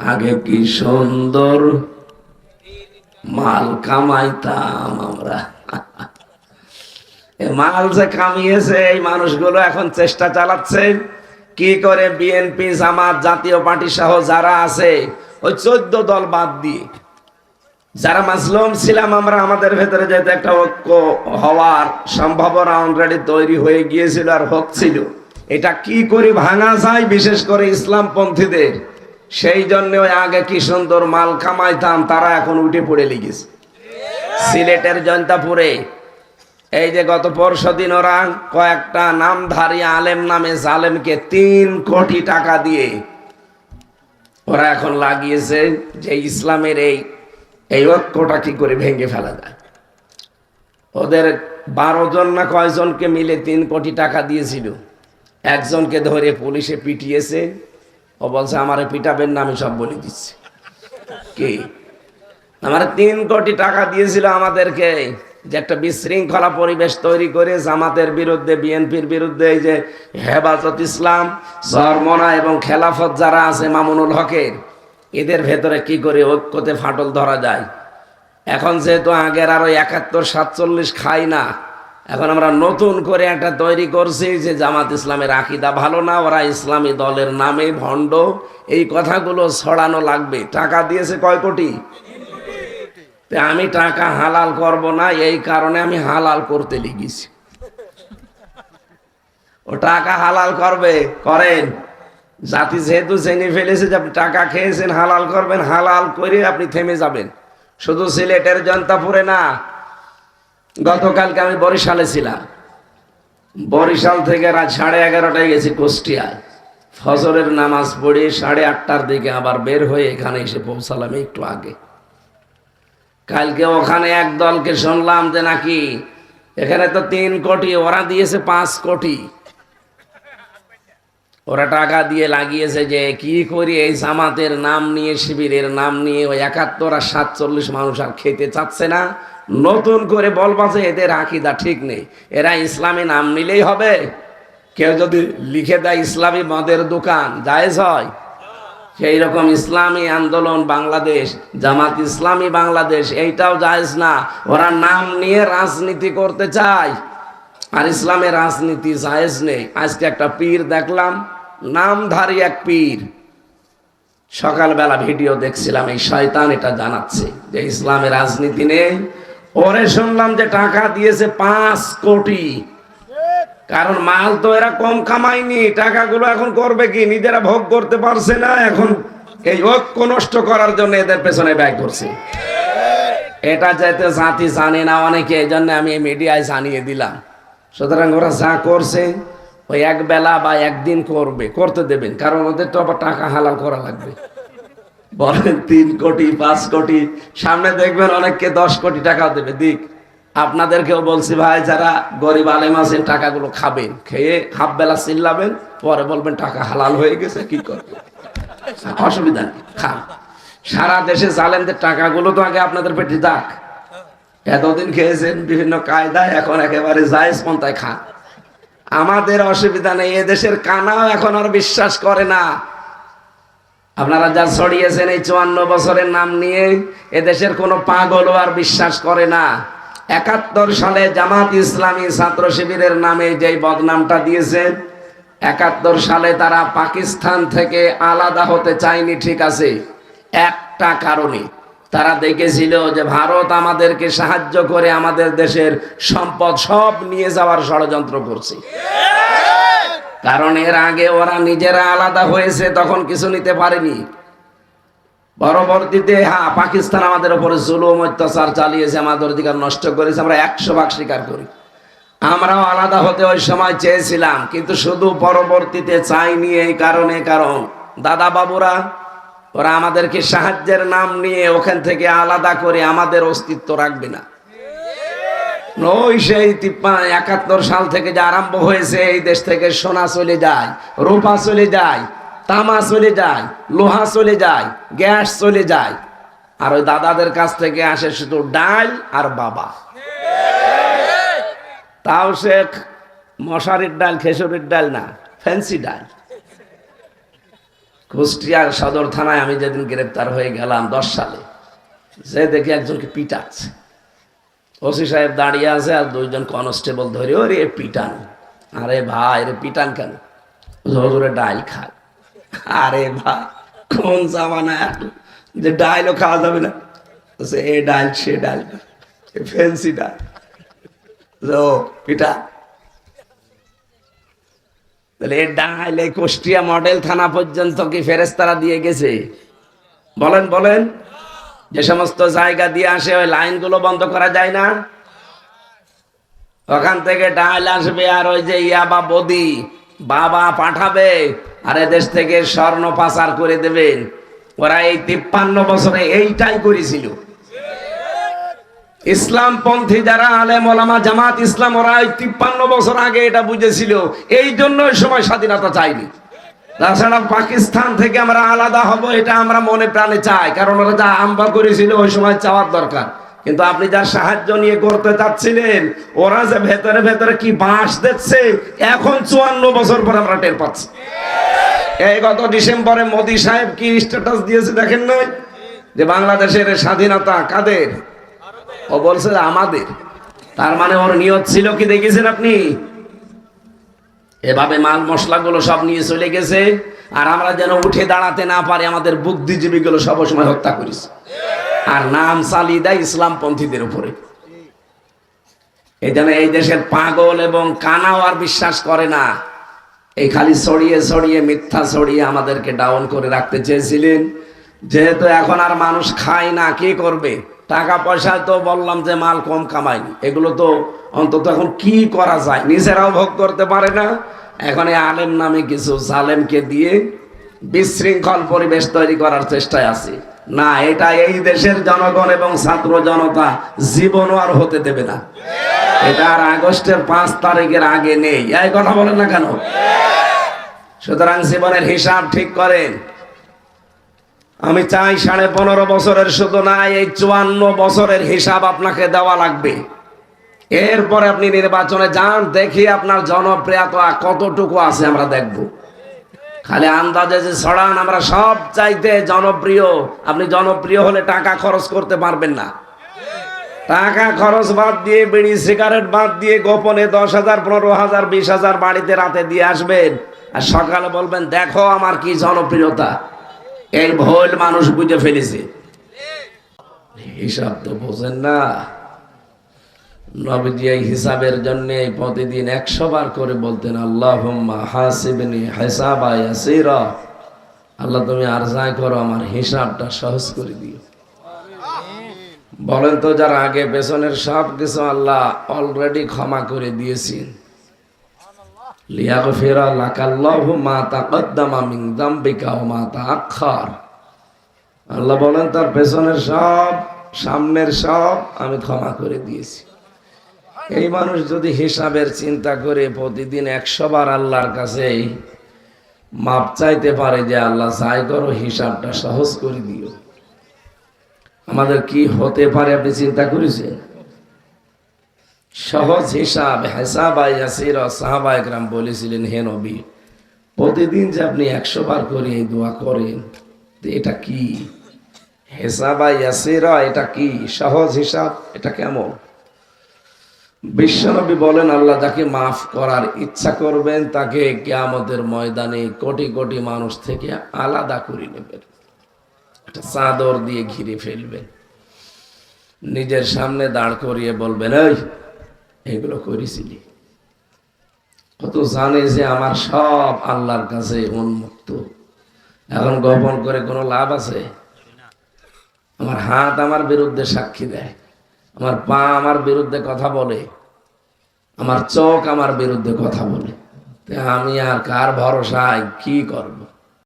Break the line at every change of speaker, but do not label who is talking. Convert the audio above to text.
আগে কি সুন্দর? মাল কামাইতাম আমরা। মাল যে কামিয়েছে, এই মানুষগুলো এখন চেষ্টা চালাচ্ছে। কি করে বিএনপি জামাত, জাতীয় পার্টি সহ যারা আছে, ওই চোদ্দ দল বাদ দিয়ে। যারা মাজলুম ছিলাম আমরা, আমাদের ভেতরে যেহেতু একটা ঐক্য হওয়ার সম্ভাবনা অলরেডি তৈরি হয়ে গিয়েছিল আর হচ্ছিল, এটা কি করে ভাঙা যায়? বিশেষ করে ইসলামপন্থীদের। সেই জন্য আগে কি সুন্দর মাল খামাইতাম তারা এখন উঠে পড়ে লেগেছে। সিলেটের জয়ন্তাপুরে। এই যে গত পরশু দিন ওরা কয়েকটা নামধারী আলেম নামে জালেমকে তিন কোটি টাকা দিয়ে ওরা এখন লাগিয়েছে যে ইসলামের এই এই ঐক্যটা কি করে ভেঙে ফেলা যায়। ওদের বারো জন না কয়জনকে মিলে তিন কোটি টাকা দিয়েছিল। একজনকে ধরে পুলিশে পিটিয়েছে। ও বলছে, আমারে পিটাবেন না, আমি সব বলে দিচ্ছি। কি? আমার তিন কোটি টাকা দিয়েছিল আমাদেরকে যে একটা বিশৃঙ্খলা পরিবেশ তৈরি করে জামাতের বিরুদ্ধে, বিএনপির বিরুদ্ধে, এই যে হেফাজত ইসলাম, জরমনা এবং খেলাফত যারা আছে মামুনুল হকের, এদের ভেতরে কি করে ঐক্যতে ফাটল ধরা যায়? এখন যেহেতু আগের আরও একাত্তর সাতচল্লিশ খাই না এখন আমরা নতুন করে একটা তৈরি করছি যে জামাত ইসলামের আকিদা ভালো না, ওরা ইসলামী দলের নামে ভণ্ড। এই কথাগুলো ছড়ানো লাগবে। টাকা দিয়েছে কয় কোটি? আমি টাকা হালাল করব না, এই কারণে আমি হালাল করতে লিখেছি। ও টাকা হালাল করবে, করেন। জাতি যেহেতু জেনে ফেলেছে যে আপনি টাকা খেয়েছেন, হালাল করবেন, হালাল করে আপনি থেমে যাবেন। শুধু সিলেটের জনতাপুরে না গতকালকে আমি বরিশালে ছিলাম। বরিশাল থেকে রাত সাড়ে এগারোটায় গেছি কুষ্টিয়ায়। ফজরের নামাজ পড়ে সাড়ে আটটার দিকে আবার বের হয়ে এখানে এসে পৌঁছালাম একটু আগে। কালকে ওখানে এক দলকে শুনলাম যে নাকি এখানে তো তিন কোটি, ওরা দিয়েছে পাঁচ কোটি। ওরা টাকা দিয়ে লাগিয়েছে যে কি করি এই জামাতের নাম নিয়ে, শিবিরের নাম নিয়ে ওই একাত্তর আর সাতচল্লিশ মানুষ আর খেতে চাচ্ছে না। নতুন করে বলবা যে এদের আকিদা ঠিক নেই। এরা ইসলামী নাম নিলেই হবে। কেউ যদি লিখে দেয়, ইসলামী মদের দোকান জায়েজ হয়। সেই রকম ইসলামী আন্দোলন বাংলাদেশ, জামাত ইসলামী বাংলাদেশ, এইটাও জায়েজ না। ওরা নাম নিয়ে রাজনীতি করতে চায়। আর ইসলামের রাজনীতি জায়েজ নেই। আজকে একটা পীর দেখলাম, নামধারী এক পীর। সকালবেলা ভিডিও দেখছিলাম, এই শয়তান এটা জানাচ্ছে যে ইসলামের রাজনীতি নেই। ওরে শুনলাম যে টাকা দিয়েছে পাঁচ কোটি। কারণ মাল তো এরা কম কামায়নি, টাকাগুলো এখন করবে কি? নিজেরা ভোগ করতে পারছে না, এখন এই ঐক্য নষ্ট করার জন্য এদের পেছনে ব্যয় করছে। এটা যাতে জাতি জানে না অনেকে এই জন্য আমি মিডিয়ায় জানিয়ে দিলাম। সুতরাং ওরা যা করছে, ওই এক বেলা বা একদিন করবে, করতে দেবেন। কারণ ওদের তো আবার টাকা হালাল করা লাগবে। বলেন তিন কোটি, পাঁচ কোটি, সামনে দেখবেন অনেককে দশ কোটি টাকাও দেবে। দিক, আপনাদেরকেও বলছি ভাই, যারা গরিব আলেম আছেন, টাকাগুলো খাবেন। খেয়ে হাফ বেলা চিল্লাবেন, পরে বলবেন টাকা হালাল হয়ে গেছে, কি করবে? অসুবিধা নেই, খান। সারা দেশে জালেনদের টাকাগুলো তো আগে আপনাদের পেটে যাক। এতদিন খেয়েছেন বিভিন্ন কায়দায়, এখন একেবারে জায়েজ পন্থায় খান। আমাদের অসুবিধা নেই, এদেশের কানাও এখন আর বিশ্বাস করে না। আপনারা যা ছড়িয়েছেন এই চুয়ান্ন বছরের নাম নিয়ে এদেশের কোনো পাগলও আর বিশ্বাস করে না। একাত্তর সালে জামাত ইসলামী ছাত্র শিবিরের নামে যেই বদনামটা দিয়েছে, একাত্তর সালে তারা পাকিস্তান থেকে আলাদা হতে চায়নি, ঠিক আছে, একটা কারণে। তারা দেখেছিল যে ভারত আমাদেরকে সাহায্য করে আমাদের দেশের সম্পদ সব নিয়ে যাওয়ার ষড়যন্ত্র করছে। কারণ এর আগে ওরা নিজেরা আলাদা হয়েছে, তখন কিছু নিতে পারেনি। পরবর্তীতে হ্যাঁ পাকিস্তান আমাদের উপরে জুলুম, অত্যাচার চালিয়েছে, আমাদের অধিকার নষ্ট করেছে, আমরা একশো ভাগ স্বীকার করি। আমরাও আলাদা হতে ওই সময় চেয়েছিলাম, কিন্তু শুধু পরবর্তীতে চাইনি এই কারণে, কারণ দাদা বাবুরা ওরা আমাদেরকে সাহায্যের নাম নিয়ে ওখান থেকে আলাদা করে আমাদের অস্তিত্ব রাখবে না। ওই সেই তিপ্পা একাত্তর সাল থেকে যে আরম্ভ হয়েছে, এই দেশ থেকে সোনা চলে যায়, রূপা চলে যায়, তামা চলে যায়, লোহা চলে যায়, গ্যাস চলে যায়। আর ওই দাদাদের কাছ থেকে আসে শুধু ডাল আর বাবা। তাও সে মশারির ডাল, খেসুরির ডাল না, ফ্যান্সি ডাল। কুষ্টিয়ার সদর থানায় আমি যেদিন গ্রেপ্তার হয়ে গেলাম দশ সালে, যে দেখি একজনকে পিটাচ্ছে। ওসি সাহেব দাঁড়িয়ে আছে আর দুইজন কনস্টেবল ধরে ওরে পিটান। আরে ভাই রে পিটান কেন? হজুরে ডাইল খায়। আরে ভাই কোন জামানা এখন যে ডাইলও খাওয়া যাবে না। বলছে, এ ডাইল সে ডাইল ফেন্সি ডাইল। ও পিটা। তাহলে এ ডাইল কুষ্টিয়া মডেল থানা পর্যন্ত কি ফেরেস্তারা দিয়ে গেছে? বলেন বলেন। যে সমস্ত জায়গা দিয়ে আসে, ওই লাইনগুলো বন্ধ করা যায় না? ওখান থেকে ডাল আসবে আর ওই যে ইয়াবা বদি, বাবা পাঠাবে আর দেশ থেকে স্বর্ণ পাচার করে দেবেন। ওরা এই তিপ্পান্ন বছরে এইটাই করেছিল। ইসলাম পন্থী যারা আলেম, ওলামা, জামাত ইসলাম, ওরা এই তিপ্পান্ন বছর আগে এটা বুঝেছিল। এই জন্য সময় স্বাধীনতা চাইনি। তাছাড়া পাকিস্তান থেকে আমরা আলাদা হব, এটা আমরা মনে প্রাণে চাই। কারণ ওরা যা আম্বা করেছিল, ওই সময় চাওয়ার দরকার। কিন্তু আপনি যা সাহায্য নিয়ে করতে চাচ্ছিলেন, ওরা যে ভেতরে ভেতরে কি বাঁশ দিচ্ছে এখন চুয়ান্ন বছর পর আমরা টের পাচ্ছি। এই গত ডিসেম্বরে মোদি সাহেব কি স্ট্যাটাস দিয়েছে দেখেন নাই? যে বাংলাদেশের স্বাধীনতা কাদের? ও বলছে আমাদের। তার মানে ওর নিয়ত ছিল কি, দেখেছেন আপনি? এভাবে মাল মশলাগুলো সব নিয়ে চলে গেছে, আর আমরা যেন উঠে দাঁড়াতে না পারি, আমাদের বুদ্ধিজীবীগুলো সবসময় হত্যা করিস আর নাম চালিয়ে দেয় ইসলামপন্থীদের উপরে। এই জন্য এই দেশের পাগল এবং কানাও আর বিশ্বাস করে না, এই খালি ছড়িয়ে ছড়িয়ে মিথ্যা ছড়িয়ে আমাদেরকে ডাউন করে রাখতে চেয়েছিলেন। যেহেতু এখন আর মানুষ খায় না, কে করবে? টাকা পয়সা তো বললাম যে মাল কম কামায়নি এগুলো তো অন্তত এখন কি করা যায়? নিজেরাও ভোগ করতে পারে না। এখন এই আলেম নামে কিছু জালেমকে দিয়ে বিশৃঙ্খল পরিবেশ তৈরি করার চেষ্টায় আছে। না, এটা এই দেশের জনগণ এবং ছাত্র জনতা জীবনও আর হতে দেবে না। এটা আর আগস্টের পাঁচ তারিখের আগে নেই। এই কথা বলেন না কেন? সুতরাং জীবনের হিসাব ঠিক করেন। আমি চাই সাড়ে পনেরো বছরের শুধু না, এই চুয়ান্ন বছরের হিসাব আপনাকে দেওয়া লাগবে। এরপরে আপনি নির্বাচনে যান, দেখি আপনার জনপ্রিয়তা কতটুকু আছে, আমরা দেখব। খালি আন্দাজে যে ছড়ান, আমরা সব চাইতে জনপ্রিয়। আপনি জনপ্রিয় হলে টাকা খরচ করতে পারবেন না। টাকা খরচ বাদ দিয়ে, বিড়ি, সিগারেট বাদ দিয়ে গোপনে দশ হাজার, পনেরো হাজার, বিশ হাজার বাড়িতে রাতে দিয়ে আসবেন। আর সকালে বলবেন, দেখো আমার কি জনপ্রিয়তা। এই ভুল মানুষ বুঝে ফেলেছে। হিসাব তো বোঝেন না। নবীজি হিসাবের জন্য প্রতিদিন একশো বার করে বলতেন আল্লাহ হাসিবনি হেসাবা ইয়াসিরা। আল্লাহ, তুমি আর যাই করো, আমার হিসাবটা সহজ করে দিও। বলেন তো, যারা আগে পেছনের সব কিছু আল্লাহ অলরেডি ক্ষমা করে দিয়েছেন। লিয়াগফিরা লাকাল্লাহু মা তাকদ্দামা মিন যামবিকা ওয়া মা তাআখার আল্লাহ বলেন, তার পেছনের সব, সামনের সব আমি ক্ষমা করে দিয়েছি। এই মানুষ যদি হিসাবের চিন্তা করে প্রতিদিন একশো বার আল্লাহর কাছে মাপ চাইতে পারে যে আল্লাহ চাই করো, হিসাবটা সহজ করে দিও। আমাদের কি হতে পারে আপনি চিন্তা করেছেন? সহজ হিসাব হেসাবাই ইয়াসির সাহাবা একরাম বলেছিলেন, হে নবী, প্রতিদিন যে আপনি একশো বার করে এই দোয়া করেন এটা কি? হেসাবা ইয়াসিরা, এটা কি? সহজ হিসাব, এটা কেমন? বিশ্বনবী বলেন, আল্লাহ যাকে মাফ করার ইচ্ছা করবেন, তাকে কেয়ামতের ময়দানে কোটি কোটি মানুষ থেকে আলাদা করে নেবেন। একটা চাদর দিয়ে ঘিরে ফেলবেন। নিজের সামনে দাঁড় করিয়ে বলবেন, এই এগুলো করেছিলি। কত জানে যে আমার সব আল্লাহর কাছে উন্মুক্ত। এখন গোপন করে কোনো লাভ আছে? আমার হাত আমার বিরুদ্ধে সাক্ষী দেয়। আমার পা আমার বিরুদ্ধে কথা বলে। আমার চোখ আমার বিরুদ্ধে কথা বলে। আমি আর কার ভরসায় কি করব?